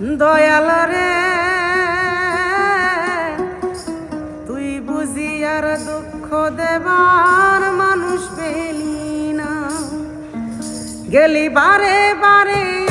দয়াল রে তুই বুঝি আর দুঃখ দেবার মানুষ পেলি না। গেলি বারে বারে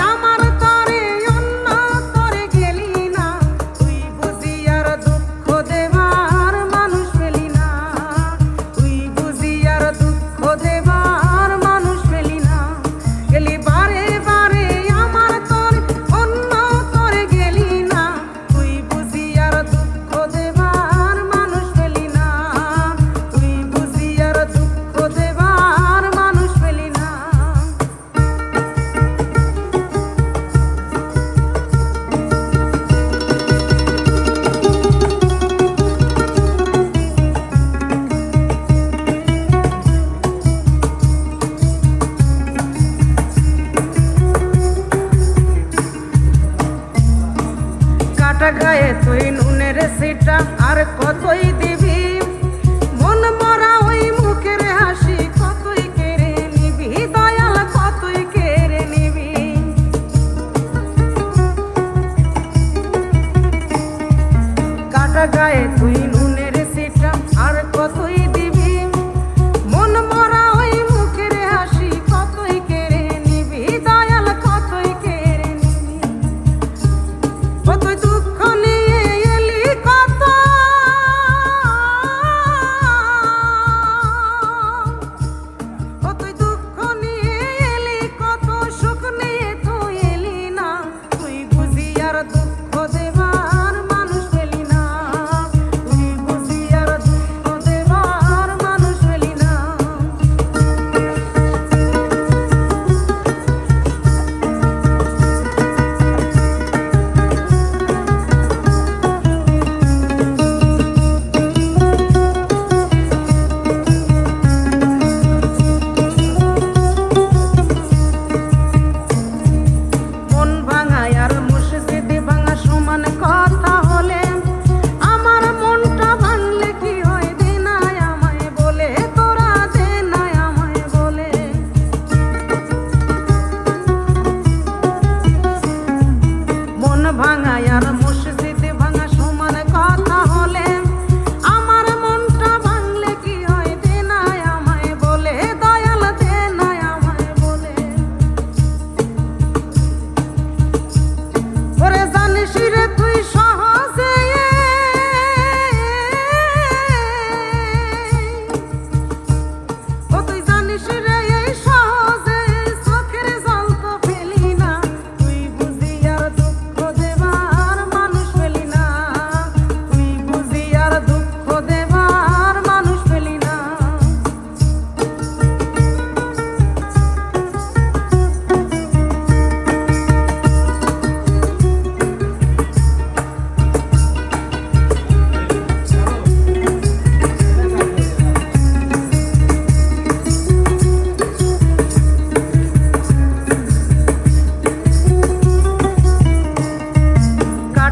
সেটা আর কতই দিন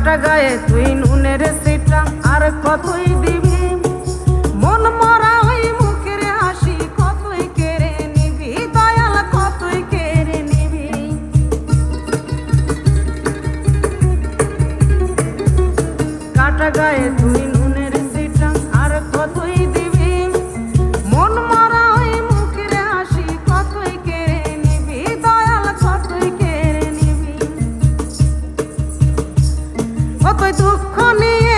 একটা গায়ে তুই নুনের সিটা, আর কতই দিবি? মন মরা ওই মুখের হাসি কতই কেড়ে নিবি? দয়াল কতই কেড়ে নিবি? কাটা গায়ে তুই কতই দুঃখ নিয়ে